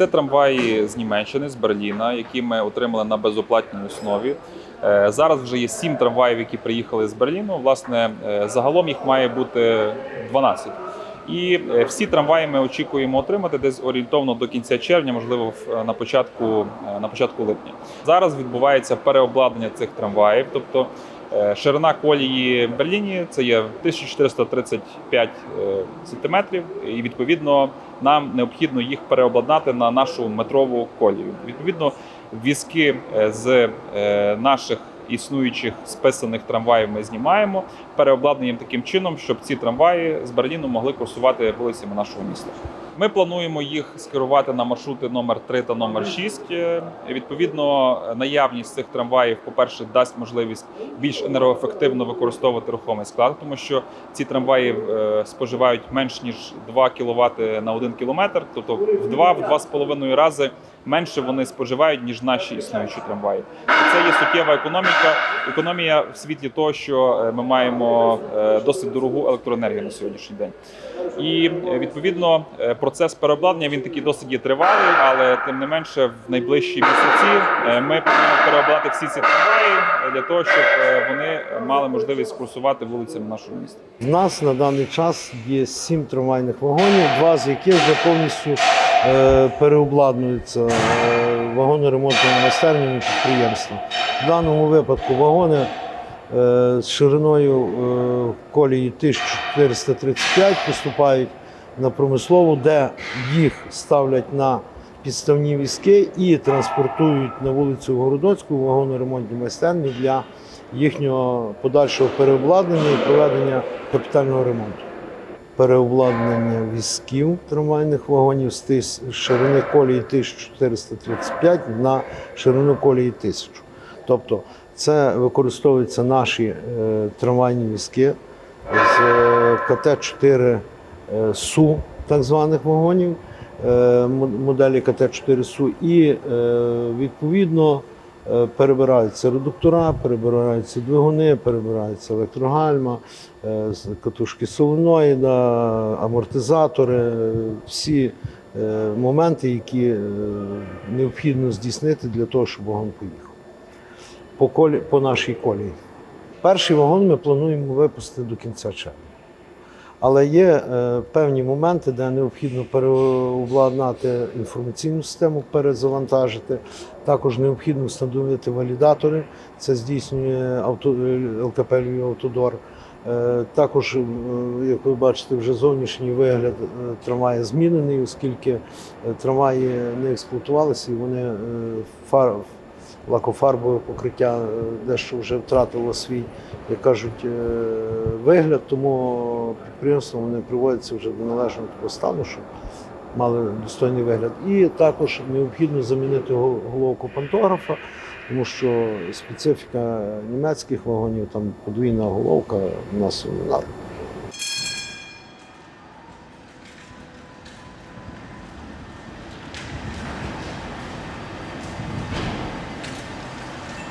Це трамваї з Німеччини, з Берліна, які ми отримали на безоплатній основі. Е, Зараз вже є сім трамваїв, які приїхали з Берліну. Власне, е, загалом їх має бути 12. І е, всі трамваї ми очікуємо отримати десь орієнтовно до кінця червня, можливо, на початку, на початку липня. Зараз відбувається переобладнання цих трамваїв, тобто ширина колії в Берліні це є 1435 см, сантиметрів, і відповідно нам необхідно їх переобладнати на нашу метрову колію. Відповідно, візки е, з е, наших існуючих списаних трамваїв ми знімаємо, переобладнуємо таким чином, щоб ці трамваї з Берліну могли курсувати вулицями нашого міста. Ми плануємо їх скерувати на маршрути номер 3 та номер 6. Е, Відповідно, наявність цих трамваїв, по-перше, дасть можливість більш енергоефективно використовувати рухомий склад, тому що ці трамваї е, споживають менш ніж 2 кВт на 1 км, тобто в 2-2,5 рази менше вони споживають, ніж наші існуючі трамваї. І Це є суттєва економіка. Економія в світлі того, що е, ми маємо е, досить дорогу електроенергію на сьогоднішній день. І е, відповідно процес переобладнання він такий досить є тривалий, але тим не менше в найближчі місяці ми повинні переобладнати всі ці трамваї для того, щоб вони мали можливість курсувати вулицями нашого міста. В нас на даний час є сім трамвайних вагонів, два з яких вже повністю переобладнуються е, вагоно-ремонтними майстернями підприємства. В даному випадку вагони е, з шириною е, колії 1435 поступають на промислову, де їх ставлять на підставні візки і транспортують на вулицю Городоцьку вагоно-ремонтні майстерні для їхнього подальшого переобладнання і проведення капітального ремонту. Переобладнання візків трамвайних вагонів з ширини колії 1435 на ширину колії 1000. Тобто це використовуються наші е, трамвайні візки з е, КТ-4 е, СУ, так званих вагонів, моделі КТ-4 СУ, і відповідно перебираються редуктора, перебираються двигуни, перебираються електрогальма, е, катушки соленоїда, амортизатори, е, всі е, моменти, які е, необхідно здійснити для того, щоб вагон поїхав по, колі, по нашій колії. Перший вагон ми плануємо випустити до кінця червня. Але є е, певні моменти, де необхідно переобладнати інформаційну систему, перезавантажити. Також необхідно встановити валідатори. Це здійснює авто, ЛКП «Львів Автодор. Е, Також, е, як ви бачите, вже зовнішній вигляд трамвая змінений, оскільки трамваї не експлуатувалися і вони фар, лакофарбове покриття дещо вже втратило свій, як кажуть, вигляд, тому підприємством вони приводяться вже до належного стану, щоб мали достойний вигляд. І також необхідно замінити го- головку пантографа, тому що специфіка німецьких вагонів, там подвійна головка у нас вона